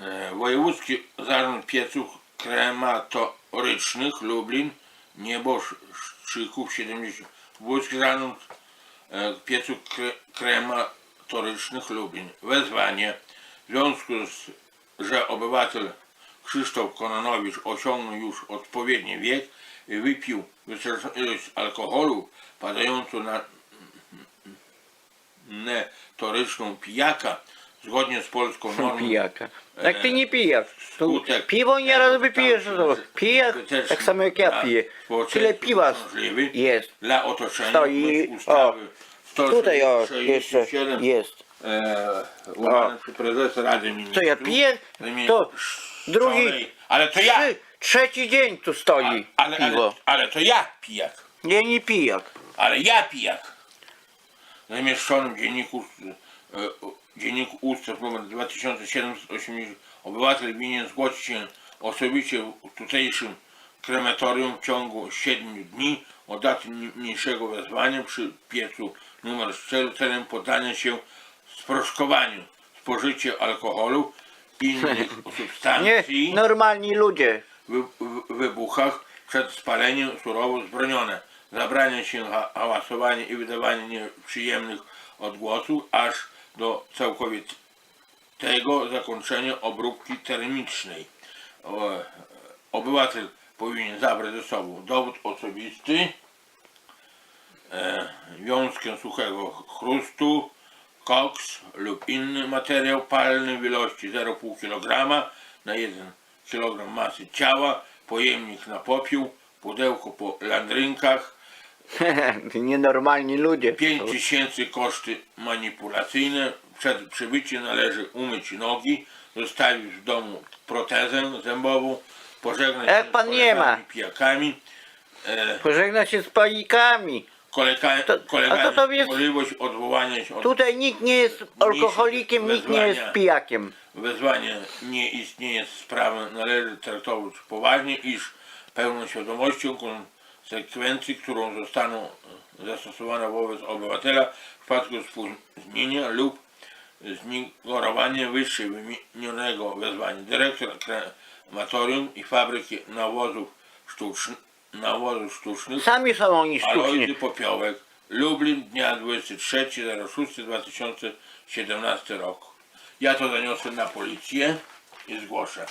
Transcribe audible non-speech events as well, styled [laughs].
E, Wojewódzki Zarząd Pieców Krematorycznych Lublin Nieboszczyków 70 Wojewódzki Zarząd e, Pieców Kre, Krematorycznych Lublin. Wezwanie w związku z że obywatel Krzysztof Kononowicz osiągnął już odpowiedni wiek i wypił wystarczającą ilość alkoholu padającą na netoryczną pijaka zgodnie z polską normą Pijaka. Jak ty nie pijak. To skutek piwo nieraz tego wypijesz, stanu to pijak skuteczny tak samo jak ja dla piję. społeczeństwa Tyle piwa możliwy jest. dla otoczenia Stoi- bądź ustawy Tutaj o, 167, jeszcze jest. e, łamane przez prezesa Rady Ministrów. Co ja piję? w imieniu To drugi, szalonej- Ale to ja! Trzy, trzeci dzień tu stoi ale, ale, piwo. ale to ja pijak. Nie, nie pijak. Ale ja pijak. Zamieszczonym w dzienniku, e, dzienniku ustaw nr 2780 obywatel winien zgłosić się osobiście w tutejszym krematorium w ciągu 7 dni od daty niniejszego wezwania przy piecu numer 4 celem poddania się sproszkowaniu spożycie alkoholu i innych [laughs] Nie, substancji normalni ludzie. wy, wybuchach przed spaleniem surowo zbronione. Zabrania się ha- hałasowania i wydawania nieprzyjemnych odgłosów aż do całkowitego zakończenia obróbki termicznej. Obywatel powinien zabrać ze sobą dowód osobisty, e, wiązkę suchego chrustu, koks lub inny materiał palny w ilości 0,5 kg na 1 kg masy ciała, pojemnik na popiół, pudełko po landrynkach, [laughs] Nienormalni ludzie. 5000 koszty manipulacyjne. Przed przybyciem należy umyć nogi, zostawić w domu protezę zębową, pożegnać Jak się pan z nie ma. kolegami pijakami, e, Pożegna się z palikami. kolega, To- a kolegami to to jest- możliwość odwołania się od Tutaj nikt nie jest alkoholikiem, nikt nie jest wezwania. pijakiem. wezwania nie istnieje sprawy należy traktować poważnie, iż pełną świadomością konsekwencji, którą zostaną zastosowane wobec obywatela w przypadku spóźnienia lub zignorowania wyżej wymienionego wezwania. Dyrektor krematorium i fabryki nawozów sztucznych, nawozów sztucznych Sami są oni sztuczni. Popiołek, Lublin, dnia 23.06.2017 roku. Ja to zaniosę na policję i zgłoszę.